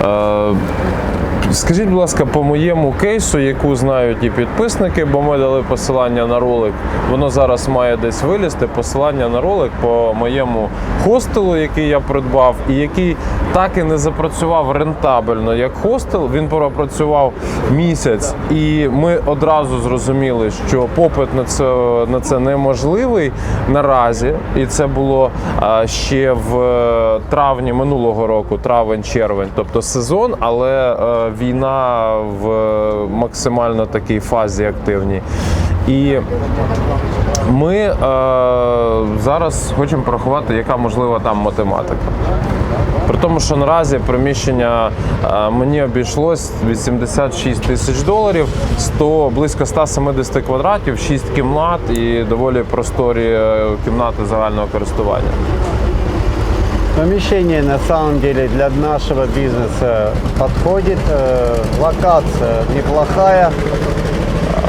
uh, Скажіть, будь ласка, по моєму кейсу, яку знають і підписники, бо ми дали посилання на ролик. Воно зараз має десь вилізти. Посилання на ролик по моєму хостелу, який я придбав, і який так і не запрацював рентабельно як хостел. Він пропрацював місяць, і ми одразу зрозуміли, що попит на це на це неможливий наразі. І це було ще в е, травні минулого року, травень-червень, тобто сезон, але е, війна в максимально такій фазі активній. І ми е, зараз хочемо порахувати, яка можлива там математика. При тому, що наразі приміщення е, мені обійшлось 86 тисяч доларів, 100, близько 170 квадратів, 6 кімнат і доволі просторі е, кімнати загального користування. Помещение на самом деле для нашего бизнеса подходит. Э, Локация неплохая.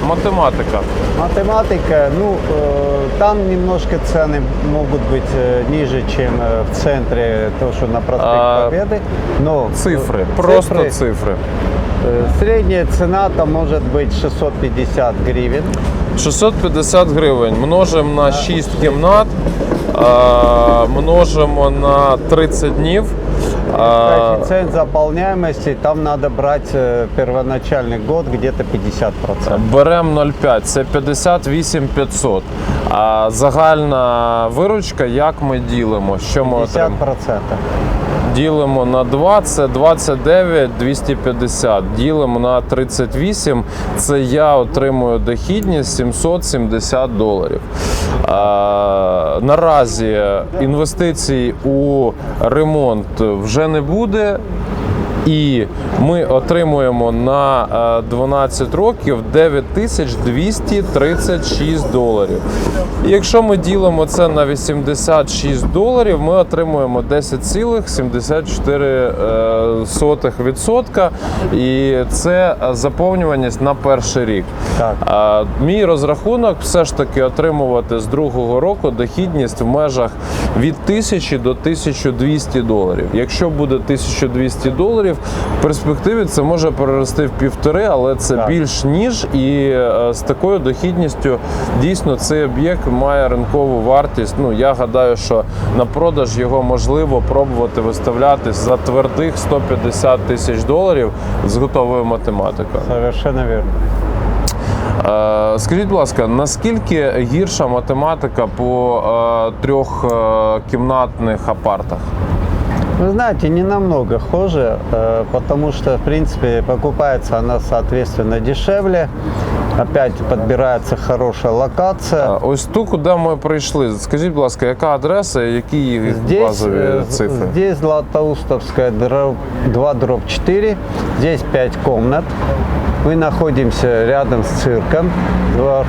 Математика. Математика, ну, э, там немножко цены могут быть э, ниже, чем э, в центре, то, что на проспект А, Победы. Но э, Цифри, просто цифры, цифри. э, Средняя цена там может быть 650 гривен. 650 гривень множимо на 6 кімнат, е, множимо на 30 днів. е, Коэффициент заполняемости, там надо брать э, первоначальный год где-то 50%. Беремо 0,5, це 58 500. А загальна виручка, як ми ділимо? Що ми 50%. отримаємо? Ділимо на 2, це 29 250. Ділимо на 38, це я отримую дохідність 770 доларів. Наразі інвестицій у ремонт вже не буде. І ми отримуємо на е, 12 років 9236 доларів. І якщо ми ділимо це на 86 доларів, ми отримуємо 10,74%. І це е, заповнюваність на перший рік. Так. Мій розрахунок все ж таки отримувати з другого року дохідність в межах від 1000 до 1200 доларів. Якщо буде 1200 доларів, в перспективі це може перерости в півтори, але це Так. більш ніж. І е, з такою дохідністю дійсно цей об'єкт має ринкову вартість. Ну я гадаю, що на продаж його можливо пробувати виставляти за твердих 150 тисяч доларів з готовою математикою. Совершенно верно. Е, Скажіть, будь ласка, наскільки гірша математика по е, трьохкімнатних апартах? Вы знаете, не намного хуже, э, потому что, в принципе, покупается она, соответственно, дешевле. Опять подбирается хорошая Е, локация. Ось ту, куди ми прийшли. Скажіть, будь ласка, яка адреса і які її Здесь, базові э, цифри? здесь Златоустовская дробь 2 дробь 4, здесь 5 комнат. Мы находимся рядом с цирком, э,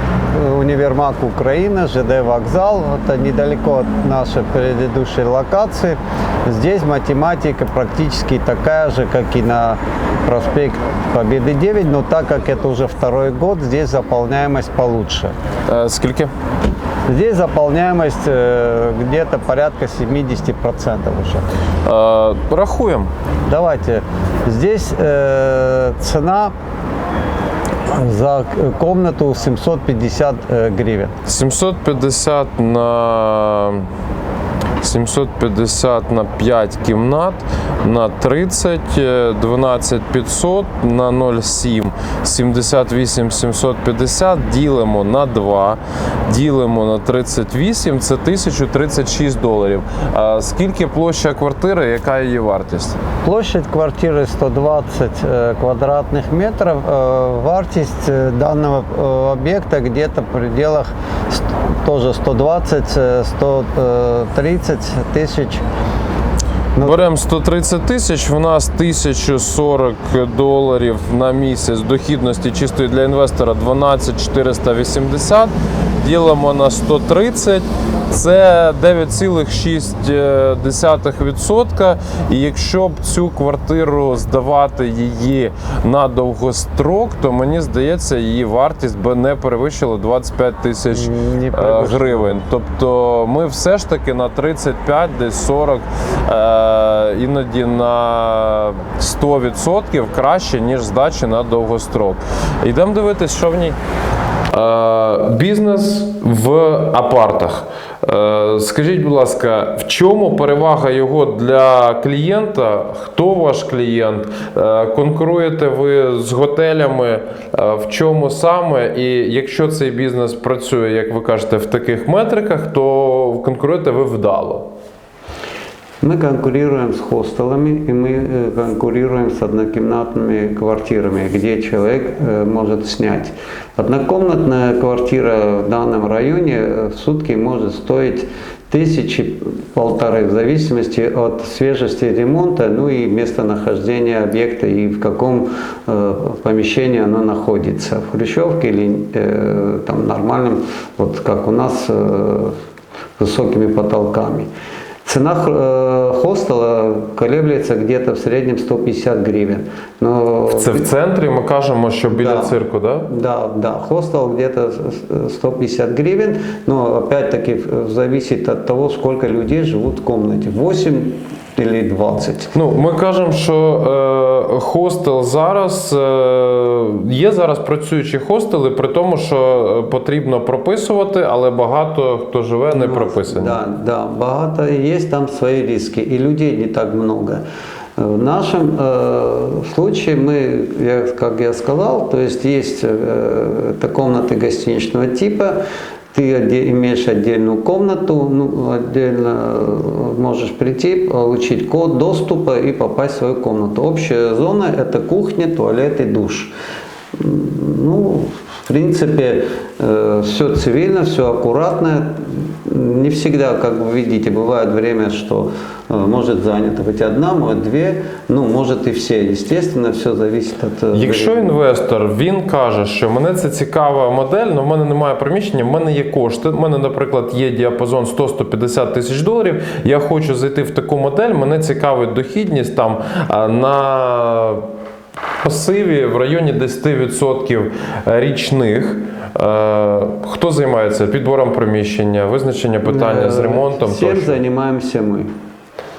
универмаг Украина, ЖД вокзал. Это недалеко от нашей предыдущей локации. Здесь математика практически такая же, как и на проспект Победы 9, но так как это уже второй год, здесь заполняемость получше. Е, Скільки? Здесь заполняемость э, где-то порядка 70% уже. Е, Рахуємо. Давайте. Здесь э, цена за комнату 750 гривень. гривен. 750 на 750 на 5 кімнат на 30, е, 12 500 на 0,7, 78 750 ділимо на 2, ділимо на 38, це 1036 доларів. А скільки площа квартири, яка її вартість? Площадь квартиры 120 э, квадратных метров. Э, Вартость э, данного э, объекта где-то в пределах ст- тоже 120, э, 130 тысяч. Ну, Беремо 130 тисяч, в нас 1040 доларів на місяць дохідності чистої для інвестора 12 480. Ділимо на 130, це 9,6%. І якщо б цю квартиру здавати її на довгострок, то мені здається, її вартість би не перевищила 25 тисяч е, гривень. Тобто ми все ж таки на 35, десь 40 е, е, іноді на 100% краще, ніж здачі на довгострок. Йдемо дивитись, що в ній. Е, бізнес в апартах. Е, Скажіть, будь ласка, в чому перевага його для клієнта? Хто ваш клієнт? Е, Конкуруєте ви з готелями? Е, В чому саме? І якщо цей бізнес працює, як ви кажете, в таких метриках, то конкуруєте ви вдало. Мы конкурируем с хостелами и мы э, конкурируем с однокомнатными квартирами, где человек э, может снять. Однокомнатная квартира в данном районе э, в сутки может стоить тысячи полторы в зависимости от свежести ремонта, ну и местонахождения объекта и в каком э, помещении оно находится, в хрущевке или э, там нормальном, вот как у нас э, высокими потолками. Цена э, хостела колеблется где-то в среднем 150 гривен. Но Це в центрі ми кажемо, що біля Да. цирку, да? да, да, хостел где-то с- с- 150 гривен, но опять-таки э, зависит от того, сколько людей живут в комнате. 8 или 20. Ну, ми кажемо, що е, хостел зараз е, є зараз працюючі хостели, при тому, що е, потрібно прописувати, але багато хто живе не прописані. Да, да, богато и есть там свои риски, и людей не так много. Э, В нашем э, случае мы, я, как я сказал, то есть есть э, это комнаты гостиничного типа, ты оде- имеешь отдельную комнату, ну, отдельно э, можешь прийти, получить код доступа и попасть в свою комнату. Общая зона – это кухня, туалет и душ. М, Ну, в принципе, все цивильно, все аккуратно. Не всегда, как вы видите, бывает время, что э, может занято быть одна, может две, ну, может и все. Естественно, все зависит от... э, Якщо времени. інвестор він каже, що мене це цікава модель, але в мене немає приміщення, в мене є кошти. В мене, наприклад, є діапазон 100-150 тисяч доларів. Я хочу зайти в таку модель. Мене цікавить дохідність там а, на пасиві в районі 10% річних. Е, Хто займається підбором приміщення, визначення питання з Э, ремонтом? Всем тощо? занимаемся мы.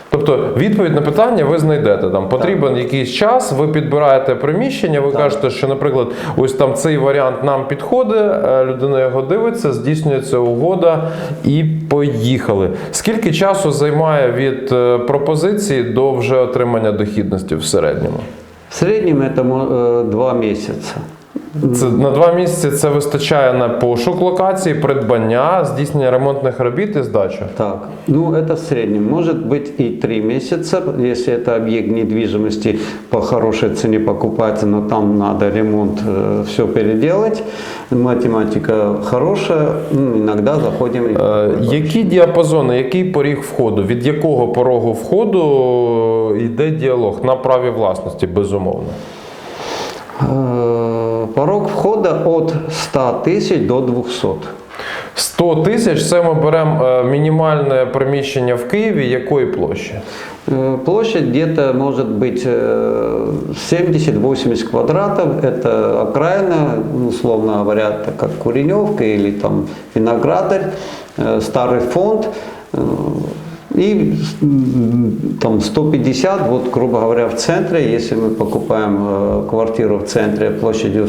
Тобто відповідь на питання ви знайдете. Там потрібен якийсь час, ви підбираєте приміщення, ви кажете, що, наприклад, ось там цей варіант нам підходить, е, людина його дивиться, здійснюється угода і поїхали. Скільки часу займає від е, пропозиції до вже отримання дохідності в середньому? В среднем это мо- э, два месяца. Це на два місяці це вистачає на пошук локації, придбання, здійснення ремонтних робіт і здачу. Так, ну это в среднем. Может быть и три месяца, если это объект недвижимости по хорошей цене покупается, но там надо ремонт, все переделать. Математика хорошая, ну, иногда заходим. и- Е, Які діапазони, який поріг входу? Від якого порогу входу йде діалог на праві власності, безумовно? Э, Порог входа от 100 тысяч до 200. 100 тисяч це ми беремо е, мінімальне приміщення в Києві якої площі? Э, Площадь где-то может быть э, 70-80 квадратов. Это окраина, ну, условно говоря, так как Куреневка или там Виноградарь, э, старый фонд. э, И м, там 150, вот грубо говоря, в центре, если мы покупаем э, квартиру в центре площадью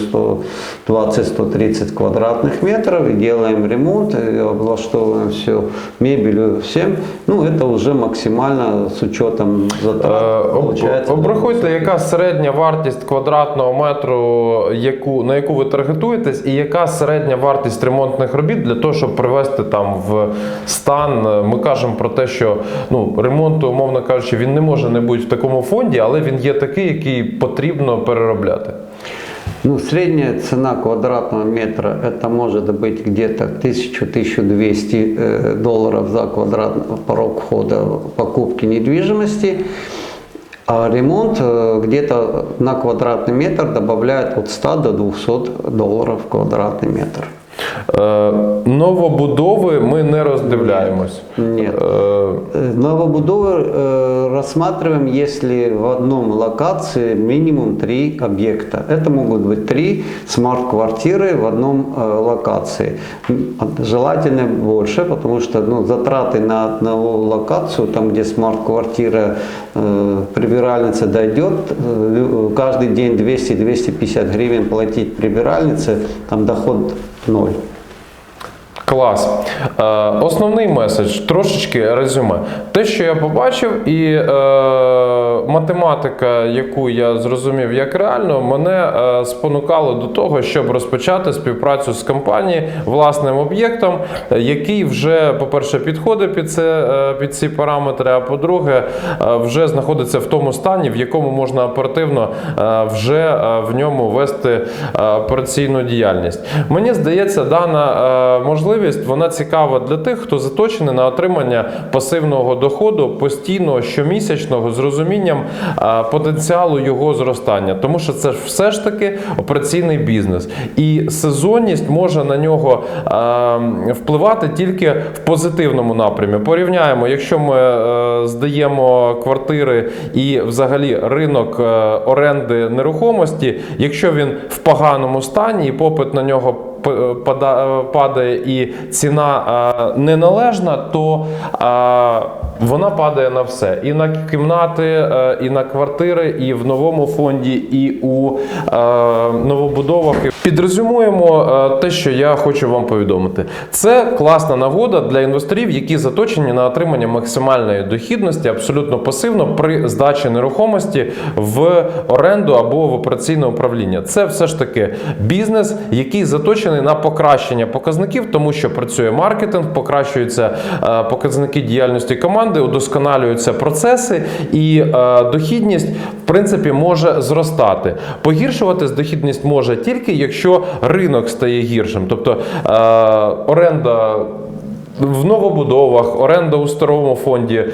120-130 квадратных метров и делаем ремонт, и облаштовываем все мебелью, всем, ну это уже максимально с учетом Е, затрат. об- получается. Обрахуйте, яка середня вартість квадратного метру, яку, на яку ви таргетуєтесь, і яка середня вартість ремонтних робіт для того, щоб привести там в стан. Е, Ми кажемо про те, що ну, ремонту, умовно кажучи, він не може не бути в такому фонді, але він є такий, який потрібно переробляти. Ну, средняя цена квадратного метра это может быть где-то 1000-1200 э, долларов за квадратный порог входа покупки недвижимости. А ремонт э, где-то на квадратный метр добавляет от 100 до 200 долларов в квадратный метр. Е, новобудови ми не роздивляємось. Нет. Е, Э, Новобудовы э, рассматриваем, если в одном локации минимум три объекта. Это могут быть три смарт-квартиры в одном э, локации. М, от- Желательно больше, потому что ну, затраты на одного локацию, там где смарт-квартира э, прибиральница дойдет, э, лю- каждый день 200-250 гривен платить прибиральнице, там доход ноль. Клас. Е, основний меседж, трошечки резюме. Те, що я побачив, і е, математика, яку я зрозумів як реально, мене е, спонукало до того, щоб розпочати співпрацю з компанією власним об'єктом, який вже, по-перше, підходить під, це, е, під ці параметри, а по-друге, е, вже знаходиться в тому стані, в якому можна оперативно е, вже в ньому вести операційну діяльність. Мені здається, дана е, можливість вона цікава для тих, хто заточений на отримання пасивного доходу постійного щомісячного з розумінням потенціалу його зростання, тому що це все ж таки операційний бізнес, і сезонність може на нього впливати тільки в позитивному напрямі. Порівняємо, якщо ми е, здаємо квартири і взагалі ринок е, оренди нерухомості, якщо він в поганому стані і попит на нього падає і ціна е, неналежна, то е, вона падає на все. І на кімнати, е, і на квартири, і в новому фонді, і у е, новобудовах. Підрезюмуємо е, те, що я хочу вам повідомити. Це класна нагода для інвесторів, які заточені на отримання максимальної дохідності абсолютно пасивно при здачі нерухомості в оренду або в операційне управління. Це все ж таки бізнес, який заточений на покращення показників, тому що працює маркетинг, покращуються е, показники діяльності команди, удосконалюються процеси, і е, дохідність в принципі може зростати. Погіршуватись дохідність може тільки якщо ринок стає гіршим, тобто е, оренда. В новобудовах, оренда у старому фонді, е,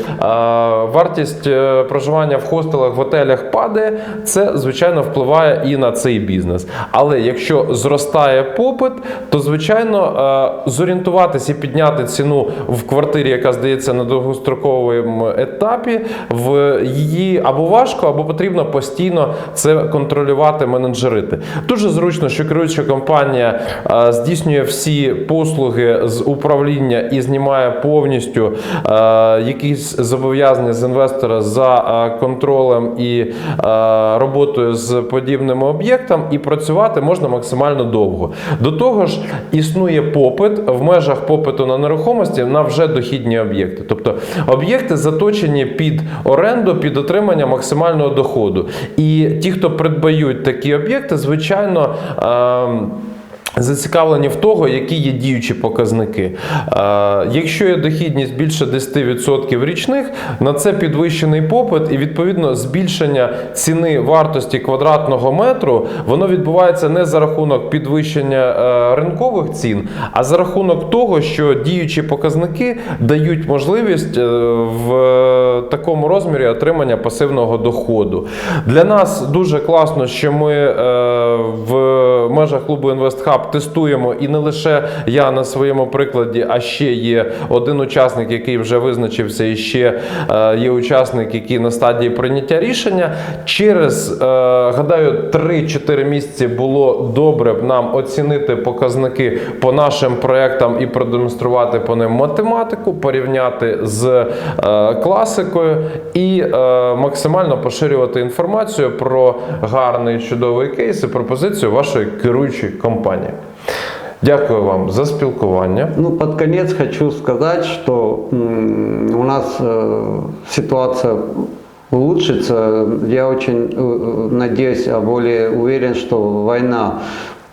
вартість е, проживання в хостелах, в готелях падає. Це звичайно впливає і на цей бізнес. Але якщо зростає попит, то звичайно е, зорієнтуватися і підняти ціну в квартирі, яка здається на довгостроковому етапі, в її або важко, або потрібно постійно це контролювати, менеджерити. Дуже зручно, що керуюча компанія здійснює всі послуги з управління і знімає повністю е, якісь зобов'язання з інвестора за е, контролем і е, роботою з подібними об'єктом, і працювати можна максимально довго. До того ж, існує попит в межах попиту на нерухомості на вже дохідні об'єкти. Тобто об'єкти заточені під оренду, під отримання максимального доходу. І ті, хто придбають такі об'єкти, звичайно. ем, Зацікавлені в того, які є діючі показники. Е, Якщо є дохідність більше 10% річних, на це підвищений попит і відповідно збільшення ціни вартості квадратного метру, воно відбувається не за рахунок підвищення е, ринкових цін, а за рахунок того, що діючі показники дають можливість е, в такому розмірі отримання пасивного доходу. Для нас дуже класно, що ми в межах клубу InvestHub тестуємо і не лише я на своєму прикладі, а ще є один учасник, який вже визначився, і ще е, є учасник, який на стадії прийняття рішення. Через е, гадаю 3-4 місяці було добре б нам оцінити показники по нашим проектам і продемонструвати по ним математику, порівняти з е, класикою і максимально поширювати інформацію про гарний чудовий кейс і пропозицію вашої керуючої компанії. Дякую вам за спілкування. Ну, под конец хочу сказать, что м, у нас э, ситуация улучшится. Я очень э, э, надеюсь, а более уверен, что война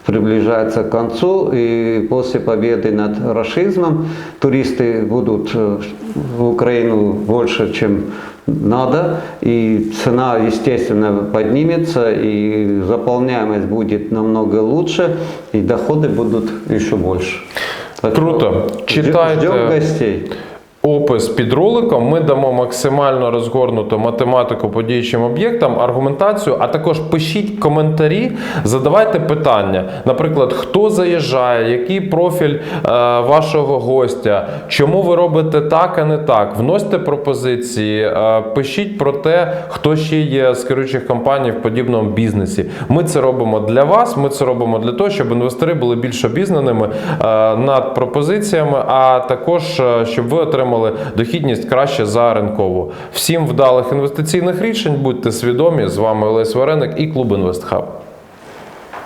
приближается к концу, и после победы над расизмом туристы будут э, в Украину больше, чем надо, и цена, естественно, поднимется, и заполняемость будет намного лучше, и доходы будут еще больше. Так Круто. что Читайте. Ждем гостей. Опис під роликом. Ми дамо максимально розгорнуту математику по діючим об'єктам, аргументацію, а також пишіть коментарі, задавайте питання. Наприклад, хто заїжджає, який профіль е, вашого гостя, чому ви робите так, а не так. Вносьте пропозиції, е, пишіть про те, хто ще є з керуючих компаній в подібному бізнесі. Ми це робимо для вас. Ми це робимо для того, щоб інвестори були більш обізнаними е, над пропозиціями, а також е, щоб ви отримали дохідність краще за ринкову. Всім вдалих інвестиційних рішень, будьте свідомі. З вами Олесь Вареник і клуб Інвестхаб.